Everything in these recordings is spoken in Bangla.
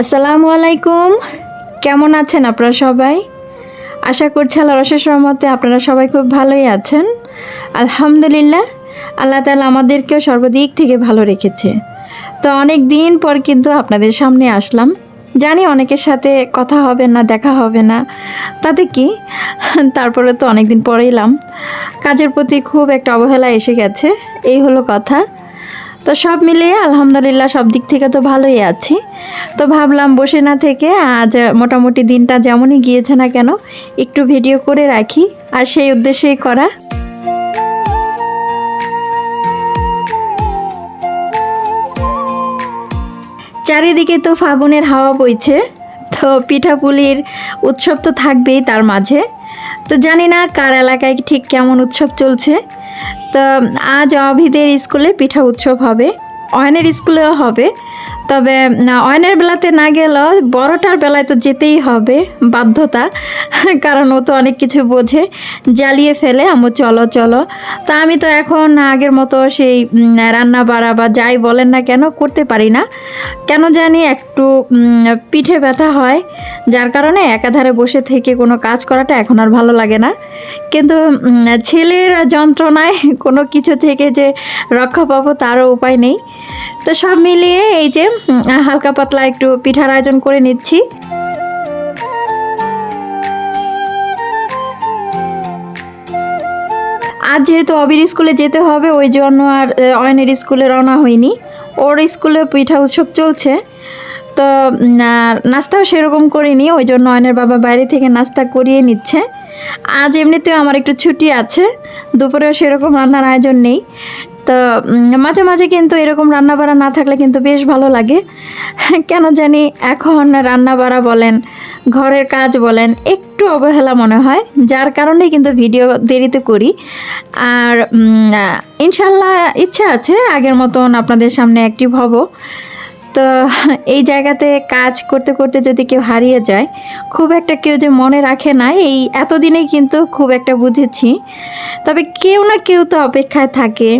আসসালামু আলাইকুম। কেমন আছেন আপনারা সবাই? আশা করছি আল্লাহ রসের রহমতে আপনারা সবাই খুব ভালোই আছেন। আলহামদুলিল্লাহ, আল্লাহ তালা আমাদেরকেও সর্বদিক থেকে ভালো রেখেছে। তো অনেক দিন পর কিন্তু আপনাদের সামনে আসলাম। জানি অনেকের সাথে কথা হবে না, দেখা হবে না। তাতে কি? তারপরে তো অনেক দিন পরে এলাম। কাজের প্রতি খুব একটা অবহেলা এসে গেছে। এই হলো কথা। তো সব মিলিয়ে আলহামদুলিল্লাহ সব দিক থেকে তো ভালোই আছি। তো ভাবলাম বসে না থেকে আজ মোটামুটি দিনটা যেমনই গিয়েছে না কেন, একটু ভিডিও করে রাখি আর সেই উদ্দেশ্যেই করা। চারিদিকে তো ফাগুনের হাওয়া বইছে, তো পিঠাপুলির উৎসব তো থাকবেই তার মাঝে। তো জানি না কার এলাকায় ঠিক কেমন উৎসব চলছে তো আজ অভিদের স্কুলে পিঠা উৎসব হবে অয়নের স্কুলেও হবে। তবে অয়নের বেলাতে না গেলেও বড়টার বেলায় তো যেতেই হবে, বাধ্যতা। কারণ ও তো অনেক কিছু বোঝে, জ্বালিয়ে ফেলে। আমু, চলো চলো। তা আমি তো এখন আগের মতো সেই রান্না বাড়া বা যাই বলেন না কেন করতে পারি না। কেন জানি একটু পিঠে ব্যথা হয়। যার কারণে একাধারে বসে থেকে কোনো কাজ করাটা এখন আর ভালো লাগে না। কিন্তু ছেলের যন্ত্রণায় কোনো কিছু থেকে যে রক্ষা পাবো তারও উপায় নেই। তো সব মিলিয়ে এই যে হালকা পাতলা একটু পিঠার আয়োজন করে নিচ্ছি। আজ যেহেতু অবির স্কুলে যেতে হবে, ওই জন্য আর অয়নের স্কুলে রওনা হয়নি ওর স্কুলে পিঠা উৎসব চলছে, তো নাস্তাও সেরকম করিনি, ওই জন্য অয়নের বাবা বাইরে থেকে নাস্তা করিয়ে নিচ্ছে। আজ এমনিতেও আমার একটু ছুটি আছে, দুপুরেও সেরকম রান্নার আয়োজন নেই। তো মাঝে মাঝে কিন্তু এরকম রান্না বাড়া না থাকলে কিন্তু বেশ ভালো লাগে। কেন জানি এখন রান্না বাড়া বলেন, ঘরের কাজ বলেন, একটু অবহেলা মনে হয়। যার কারণেই কিন্তু ভিডিও দেরিতে করি। আর ইনশাল্লাহ ইচ্ছা আছে আগের মতন আপনাদের সামনে অ্যাক্টিভ হব। তো এই জায়গাতে কাজ করতে করতে যদি কেউ হারিয়ে যায়, খুব একটা কেউ যে মনে রাখে না, এই এতদিনেই কিন্তু খুব একটা বুঝেছি। তবে কেউ না কেউ তো অপেক্ষায় থাকে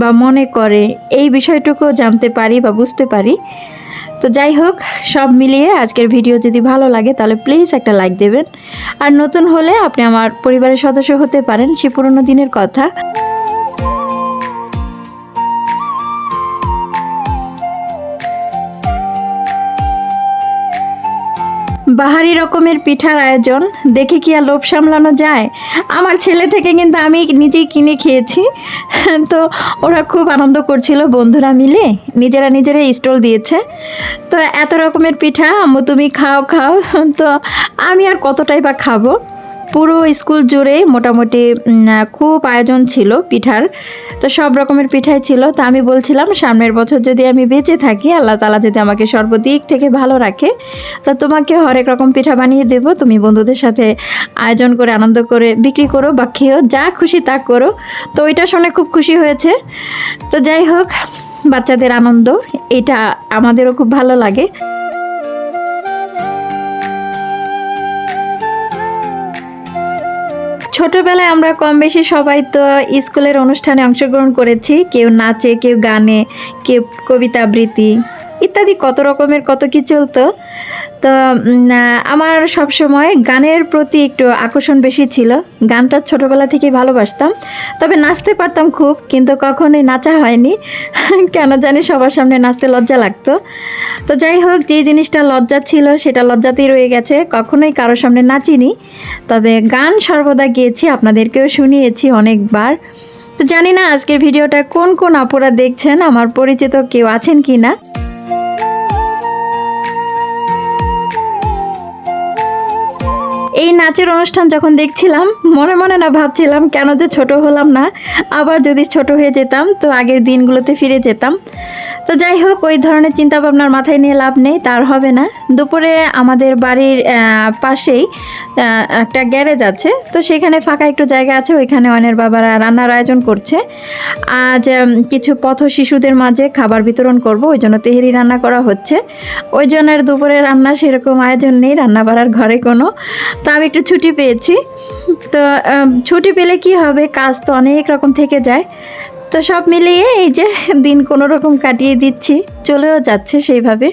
বা মনে করে, এই বিষয়টুকু জানতে পারি বা বুঝতে পারি। তো যাই হোক, সব মিলিয়ে আজকের ভিডিও যদি ভালো লাগে, তাহলে প্লিজ একটা লাইক দেবেন। আর নতুন হলে আপনি আমার পরিবারের সদস্য হতে পারেন, সে পুরনো দিনের কথা। বাহারি রকমের পিঠার আয়োজন। দেখে কি আর লোভ সামলানো যায়? আমার ছেলে থেকে কিন্তু আমি নিজেই কিনে খেয়েছি। তো ওরা খুব আনন্দ করছিল বন্ধুরা মিলে। নিজেরা নিজেরাই স্টল দিয়েছে। তো এত রকমের পিঠা, আম্মু তুমি খাও খাও। তো আমি আর কতটাই বা খাব? পুরো স্কুল জুড়ে মোটামুটি খুব আয়োজন ছিল পিঠার। তো সব রকমের পিঠাই ছিল। তো আমি বলছিলাম, সামনের বছর যদি আমি বেঁচে থাকি, আল্লাহ তালা যদি আমাকে সর্বদিক থেকে ভালো রাখে, তো তোমাকে হরেক রকম পিঠা বানিয়ে দেবো। তুমি বন্ধুদের সাথে আয়োজন করে, আনন্দ করে, বিক্রি করো বা খেয়েও যা খুশি তা করো। তো ওইটা শুনে খুব খুশি হয়েছে। তো যাই হোক, বাচ্চাদের আনন্দ, এটা আমাদেরও খুব ভালো লাগে। ছোটবেলায় আমরা কম বেশি সবাই তো স্কুলের অনুষ্ঠানে অংশগ্রহণ করেছি। কেউ নাচে, কেউ গানে, কেউ কবিতা আবৃত্তি। ইত্যাদি, কত রকমের কত কি চলতো। তো আমার সব সময় গানের প্রতি একটু আকর্ষণ বেশি ছিল। গানটা ছোটবেলা থেকেই ভালোবাসতাম। তবে নাচতে পারতাম খুব, কিন্তু কখনোই নাচা হয়নি। কেন জানি সবার সামনে নাচতে লজ্জা লাগতো। তো যাই হোক, যেই জিনিসটা লজ্জা ছিল, সেটা লজ্জাতেই রয়ে গেছে। কখনোই কারোর সামনে নাচিনি। তবে গান সর্বদা গিয়েছি, আপনাদেরকেও শুনিয়েছি অনেকবার। তো জানি না আজকের ভিডিওটা কোন কোন আপুরা দেখছেন, আমার পরিচিত কেউ আছেন কি না এই নাচের অনুষ্ঠান যখন দেখছিলাম, মনে মনে না ভাবছিলাম কেন যে ছোট হলাম না। আবার যদি ছোট হয়ে যেতাম, তো আগের দিনগুলোতে ফিরে যেতাম। তো যাই হোক, ওই ধরনের চিন্তা ভাবনার মাথায় নিয়ে লাভ নেই, তার হবে না। দুপুরে আমাদের বাড়ির পাশেই একটা গ্যারেজ আছে। তো সেখানে ফাঁকা একটু জায়গা আছে, ওইখানে অনের বাবারা রান্নার আয়োজন করছে। আজ কিছু পথ শিশুদের মাঝে খাবার বিতরণ করব, ওই জন্য তেহেরি রান্না করা হচ্ছে। ওই জন্য দুপুরে রান্না সেরকম আয়োজন নেই রান্না বাড়ার ঘরে কোনো। তো আমি একটু ছুটি পেয়েছি। তো ছুটি পেলে কি হবে? কাজ তো অনেক রকম থেকে যায়। তো সব মিলিয়ে এই যে দিন কোনো রকম কাটিয়ে দিচ্ছি, চলেও যাচ্ছে সেইভাবে।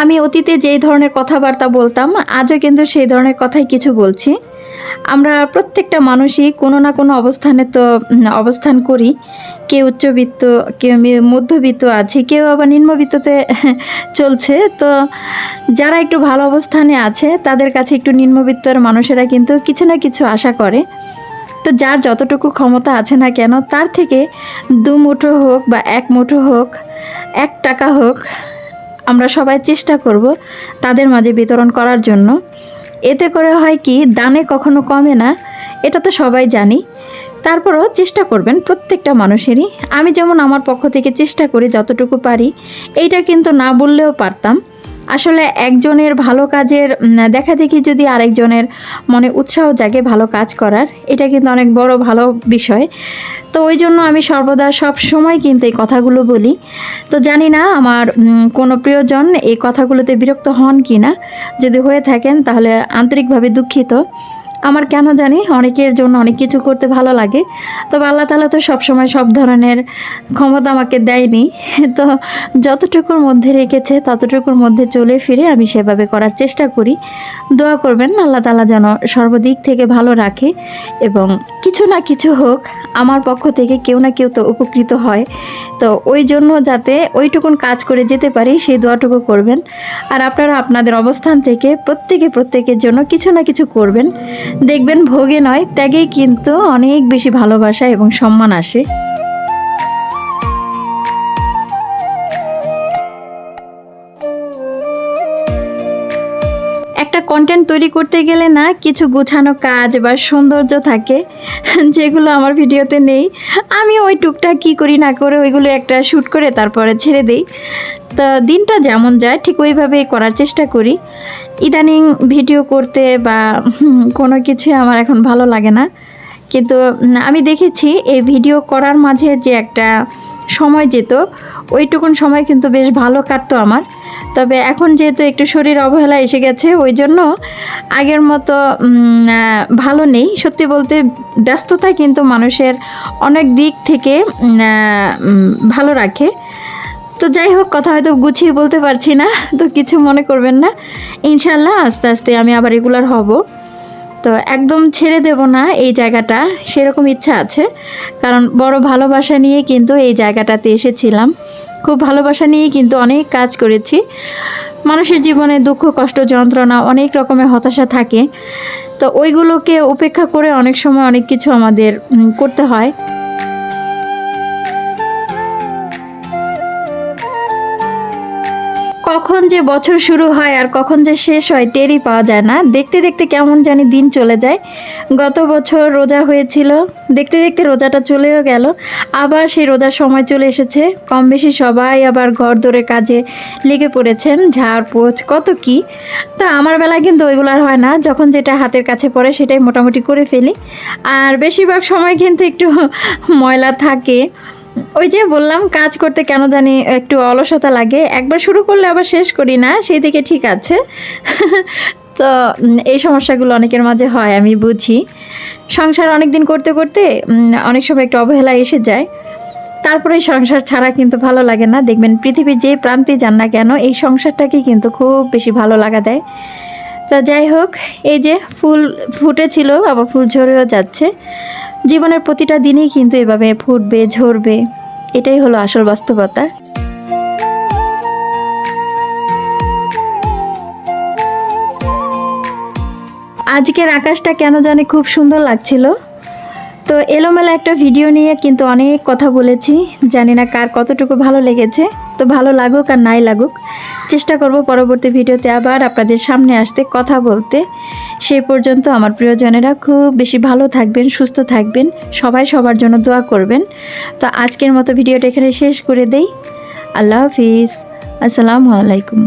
আমি অতীতে যেই ধরনের কথাবার্তা বলতাম, আজও কিন্তু সেই ধরনের কথাই কিছু বলছি। আমরা প্রত্যেকটা মানুষই কোনো না কোনো অবস্থানে তো অবস্থান করি। কেউ উচ্চবিত্ত, কেউ মধ্যবিত্ত আছে, কেউ আবার নিম্নবিত্ততে চলছে। তো যারা একটু ভালো অবস্থানে আছে, তাদের কাছে একটু নিম্নবিত্তর মানুষেরা কিন্তু কিছু না কিছু আশা করে। তো যার যতটুকু ক্ষমতা আছে না কেন, তার থেকে দু মুঠো হোক বা এক মুঠো হোক, এক টাকা হোক আমরা সবাই চেষ্টা করব তাদের মাঝে বিতরণ করার জন্য। এতে করে হয় কি, দানে কখনো কমে না, এটা তো সবাই জানি। তারপরও চেষ্টা করবেন প্রত্যেকটা মানুষেরই। আমি যেমন আমার পক্ষ থেকে চেষ্টা করি যতটুকু পারি, এইটা কিন্তু না বললেও পারতাম। আসলে একজনের ভালো কাজের দেখা দেখি যদি আরেকজনের মনে উৎসাহ জাগে ভালো কাজ করার, এটা কিন্তু অনেক বড় ভালো বিষয়। তো ওই জন্য আমি সর্বদা সব সময় কিন্তু এই কথাগুলো বলি। তো জানি না আমার কোনো প্রিয়জন এই কথাগুলোতে বিরক্ত হন কি না যদি হয়ে থাকেন তাহলে আন্তরিকভাবে দুঃখিত। আমার কেন জানি অনেকের জন্য অনেক কিছু করতে ভালো লাগে। তবে আল্লাহ তালা তো সবসময় সব ধরনের ক্ষমতা আমাকে দেয়নি। তো যতটুকুর মধ্যে রেখেছে, ততটুকুর মধ্যে চলে ফিরে আমি সেভাবে করার চেষ্টা করি। দোয়া করবেন, আল্লাহ তালা যেন সর্বদিক থেকে ভালো রাখে এবং কিছু না কিছু হোক, আমার পক্ষ থেকে কেউ না কেউ তো উপকৃত হয়। তো ওই জন্য যাতে ওইটুকুন কাজ করে যেতে পারি, সেই দোয়াটুকু করবেন। আর আপনারা আপনাদের অবস্থান থেকে প্রত্যেকে প্রত্যেকের জন্য কিছু না কিছু করবেন। দেখবেন ভোগে নয় ত্যাগেই কিন্তু অনেক বেশি ভালোবাসা এবং সম্মান আসে। একটা কন্টেন্ট তৈরি করতে গেলে না কিছু গোছানো কাজ বা সৌন্দর্য থাকে, যেগুলো আমার ভিডিওতে নেই। আমি ওই টুকটাক কী করি না করে ওইগুলো একটা শ্যুট করে তারপরে ছেড়ে দিই। তো দিনটা যেমন যায়, ঠিক ওইভাবেই করার চেষ্টা করি। ইদানিং ভিডিও করতে বা কোনো কিছুই আমার এখন ভালো লাগে না। কিন্তু আমি দেখেছি এই ভিডিও করার মাঝে যে একটা সময় যেত, ওইটুকুন সময় কিন্তু বেশ ভালো কাটতো আমার। তবে এখন যেহেতু একটু শরীর অবহেলা এসে গেছে ওই জন্য আগের মতো ভালো নেই। সত্যি বলতে, ব্যস্ততা কিন্তু মানুষের অনেক দিক থেকে ভালো রাখে। তো যাই হোক, কথা হয়তো গুছিয়ে বলতে পারছি না, তো কিছু মনে করবেন না। ইনশাল্লাহ আস্তে আস্তে আমি আবার রেগুলার হব। তো একদম ছেড়ে দেব না এই জায়গাটা, সেরকম ইচ্ছা আছে। কারণ বড় ভালোবাসা নিয়ে কিন্তু এই জায়গাটাতে এসেছিলাম। খুব ভালোবাসা নিয়ে কিন্তু অনেক কাজ করেছি। মানুষের জীবনে দুঃখ, কষ্ট, যন্ত্রণা অনেক রকমের হতাশা থাকে। তো ওইগুলোকে উপেক্ষা করে অনেক সময় অনেক কিছু আমাদের করতে হয়। কখন যে বছর শুরু হয় আর কখন যে শেষ হয় টেরই পাওয়া যায় না। দেখতে দেখতে কেমন জানি দিন চলে যায়। গত বছর রোজা হয়েছিল, দেখতে দেখতে রোজাটা চলেও গেল। আবার সেই রোজার সময় চলে এসেছে। কম বেশি সবাই আবার ঘর দৌড়ের কাজে লেগে পড়েছেন। ঝাড় পোছ কত কি। তো আমার বেলায় কিন্তু ওইগুলো আর হয় না। যখন যেটা হাতের কাছে পড়ে সেটাই মোটামুটি করে ফেলি। আর বেশিরভাগ সময় কিন্তু একটু ময়লা থাকে। ওই যে বললাম, কাজ করতে কেন জানি একটু অলসতা লাগে। একবার শুরু করলে আবার শেষ করি না, সেই দিকে ঠিক আছে। তো এই সমস্যাগুলো অনেকের মাঝে হয়, আমি বুঝি। সংসার অনেক দিন করতে করতে অনেক সময় একটু অবহেলা এসে যায়। তারপরে সংসার ছাড়া কিন্তু ভালো লাগে না। দেখবেন পৃথিবীর যে প্রান্তে যান না কেন, এই সংসারটাকে কিন্তু খুব বেশি ভালো লাগা দেয়। তা যাই হোক, এই যে ফুল ফুটেছিল, আবার ফুল ঝরেও যাচ্ছে। জীবনের প্রতিটা দিনই কিন্তু এভাবে ফুটবে, ঝরবে। এটাই হলো আসল বাস্তবতা। আজকের আকাশটা কেন জানি খুব সুন্দর লাগছিল। তো এলোমেলা একটা ভিডিও নিয়ে কিন্তু অনেক কথা বলেছি। জানি না কার কতটুকু ভালো লেগেছে। তো ভালো লাগুক আর নাই লাগুক। চেষ্টা করব পরবর্তী ভিডিওতে আবার আপনাদের সামনে আসতে কথা বলতে। সেই পর্যন্ত আমার প্রিয়জনেরা খুব বেশি ভালো থাকবেন, সুস্থ থাকবেন, সবাই সবার জন্য দোয়া করবেন। তো আজকের মতো ভিডিওটা এখানে শেষ করে দেই। আল্লাহ হাফিজ। আসসালামু আলাইকুম।